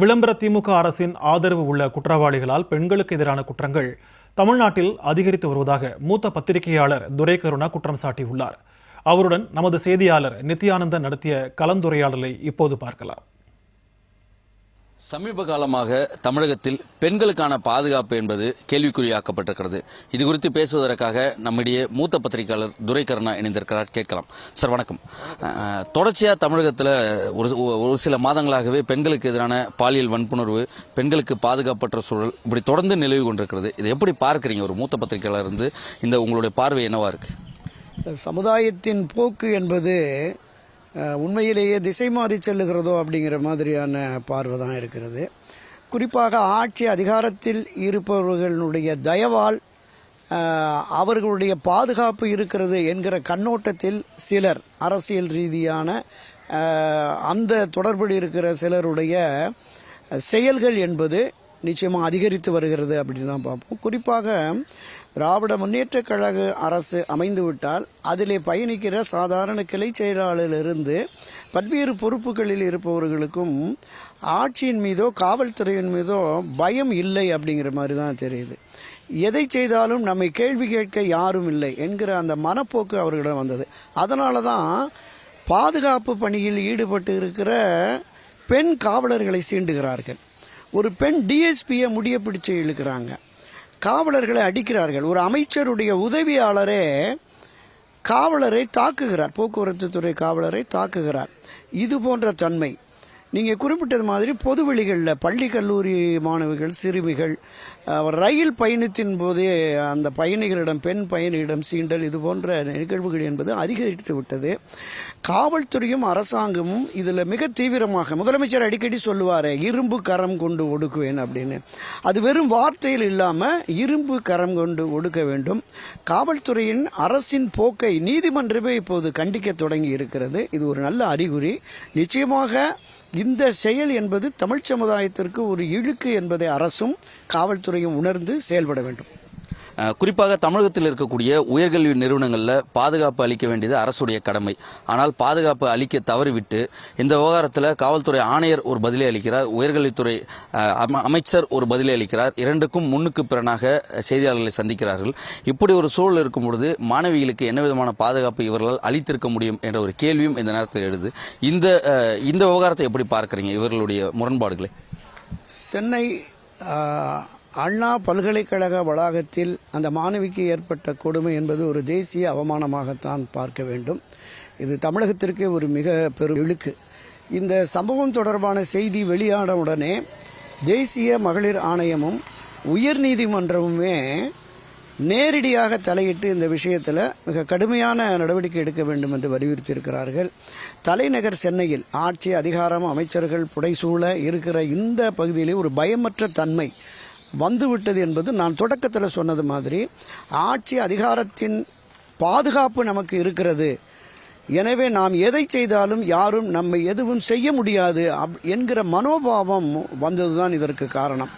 விளம்பர திமுக அரசின் ஆதரவு உள்ள குற்றவாளிகளால் பெண்களுக்கு எதிரான குற்றங்கள் தமிழ்நாட்டில் அதிகரித்து வருவதாக மூத்த பத்திரிகையாளர் துரை கருணா குற்றம் சாட்டியுள்ளார். அவருடன் நமது செய்தியாளர் நித்யானந்தன் நடத்திய கலந்துரையாடலை இப்போது பார்க்கலாம். சமீப காலமாக தமிழகத்தில் பெண்களுக்கான பாதுகாப்பு என்பது கேள்விக்குறியாக்கப்பட்டிருக்கிறது. இது குறித்து பேசுவதற்காக நம்முடைய மூத்த பத்திரிகையாளர் துரைகருணா இணைந்திருக்கிறார். கேட்கலாம். சார் வணக்கம். தொடர்ச்சியாக தொடர்ச்சியா தமிழகத்தில் ஒரு ஒரு சில மாதங்களாகவே பெண்களுக்கு எதிரான பாலியல் வன்புணர்வு பெண்களுக்கு பாதுகாப்பற்ற சூழல் இப்படி தொடர்ந்து நிலவி கொண்டிருக்கிறது. இதை எப்படி பார்க்குறீங்க? ஒரு மூத்த பத்திரிகையாளர் இருந்து இந்த உங்களுடைய பார்வை என்னவா இருக்கு? சமுதாயத்தின் போக்கு என்பது உண்மையிலேயே திசை மாறி செல்லுகிறதோ அப்படிங்கிற மாதிரியான பார்வை தான் இருக்கிறது. குறிப்பாக ஆட்சி அதிகாரத்தில் இருப்பவர்களுடைய தயவால் அவர்களுடைய பாதுகாப்பு இருக்கிறது என்கிற கண்ணோட்டத்தில் சிலர் அரசியல் ரீதியான அந்த தொடர்பில் இருக்கிற சிலருடைய செயல்கள் என்பது நிச்சயமாக அதிகரித்து வருகிறது அப்படின்னு தான் பார்ப்போம். குறிப்பாக திராவிட முன்னேற்ற கழக அரசு அமைந்துவிட்டால் அதிலே பயணிக்கிற சாதாரண கிளை செயலாளரிலிருந்து பல்வேறு பொறுப்புகளில் இருப்பவர்களுக்கும் ஆட்சியின் மீதோ காவல்துறையின் மீதோ பயம் இல்லை அப்படிங்கிற மாதிரி தான் தெரியுது. எதை செய்தாலும் நம்மை கேள்வி கேட்க யாரும் இல்லை என்கிற அந்த மனப்போக்கு அவர்களிடம் வந்தது. அதனால தான் பாதுகாப்பு பணியில் ஈடுபட்டு இருக்கிற பெண் காவலர்களை சீண்டுகிறார்கள். ஒரு பெண் டிஎஸ்பியை முடிய பிடிச்சு இழுக்கிறாங்க. காவலர்களை அடிக்கிறார்கள். ஒரு அமைச்சருடைய உதவியாளரே காவலரை தாக்குகிறார். போக்குவரத்து துறை காவலரை தாக்குகிறார். இது போன்ற தன்மை. நீங்கள் குறிப்பிட்டது மாதிரி பொதுவெளிகளில் பள்ளி கல்லூரி மாணவிகள் சிறுமிகள் ரயில் பயணத்தின் போதே அந்த பயணிகளிடம் பெண் பயணிகளிடம் சீண்டல் இது போன்ற நிகழ்வுகள் என்பது அதிகரித்து விட்டது. காவல்துறையும் அரசாங்கமும் இதில் மிக தீவிரமாக முதலமைச்சர் அடிக்கடி சொல்லுவார் இரும்பு கரம் கொண்டு ஒடுக்குவேன் அப்படின்னு. அது வெறும் வார்த்தையில் இல்லாமல் இரும்பு கரம் கொண்டு ஒடுக்க வேண்டும். காவல்துறையின் அரசின் போக்கை நீதிமன்றமே இப்போது கண்டிக்க தொடங்கி இருக்கிறது. இது ஒரு நல்ல அறிகுறி. நிச்சயமாக இந்த செயல் என்பது தமிழ் சமுதாயத்திற்கு ஒரு இழுக்கு என்பதை அரசும் காவல்துறையும் உணர்ந்து செயல்பட வேண்டும். குறிப்பாக தமிழகத்தில் இருக்கக்கூடிய உயர்கல்வி நிறுவனங்களில் பாதுகாப்பு அளிக்க வேண்டியது அரசுடைய கடமை. ஆனால் பாதுகாப்பு அளிக்க தவறிவிட்டு இந்த விவகாரத்தில் காவல்துறை ஆணையர் ஒரு பதிலை அளிக்கிறார் உயர்கல்வித்துறை அமைச்சர் ஒரு பதிலை அளிக்கிறார். இரண்டுக்கும் முன்னுக்கு பிறனாக செய்தியாளர்களை சந்திக்கிறார்கள். இப்படி ஒரு சூழல் இருக்கும் பொழுது மாணவிகளுக்கு என்ன விதமான பாதுகாப்பு இவர்களால் அளித்திருக்க முடியும் என்ற ஒரு கேள்வியும் இந்த நேரத்தில் எழுது. இந்த இந்த விவகாரத்தை எப்படி பார்க்குறீங்க இவர்களுடைய முரண்பாடுகளை? சென்னை அண்ணா பல்கலைக்கழக வளாகத்தில் அந்த மாணவிக்கு ஏற்பட்ட கொடுமை என்பது ஒரு தேசிய அவமானமாகத்தான் பார்க்க வேண்டும். இது தமிழகத்திற்கு ஒரு மிக பெரும் இழுக்கு. இந்த சம்பவம் தொடர்பான செய்தி வெளியான உடனே தேசிய மகளிர் ஆணையமும் உயர்நீதிமன்றமுமே நேரடியாக தலையிட்டு இந்த விஷயத்தில் மிக கடுமையான நடவடிக்கை எடுக்க வேண்டும் என்று வலியுறுத்தியிருக்கிறார்கள். தலைநகர் சென்னையில் ஆட்சி அதிகாரம் அமைச்சர்கள் புடைசூழ இருக்கிற இந்த பகுதியிலே ஒரு பயமற்ற தன்மை வந்துவிட்டது என்பது நான் தொடக்கத்தில் சொன்னது மாதிரி ஆட்சி அதிகாரத்தின் பாதுகாப்பு நமக்கு இருக்கிறது. எனவே நாம் எதை செய்தாலும் யாரும் நம்மை எதுவும் செய்ய முடியாது அப்- என்கிற மனோபாவம் வந்ததுதான் இதற்கு காரணம்.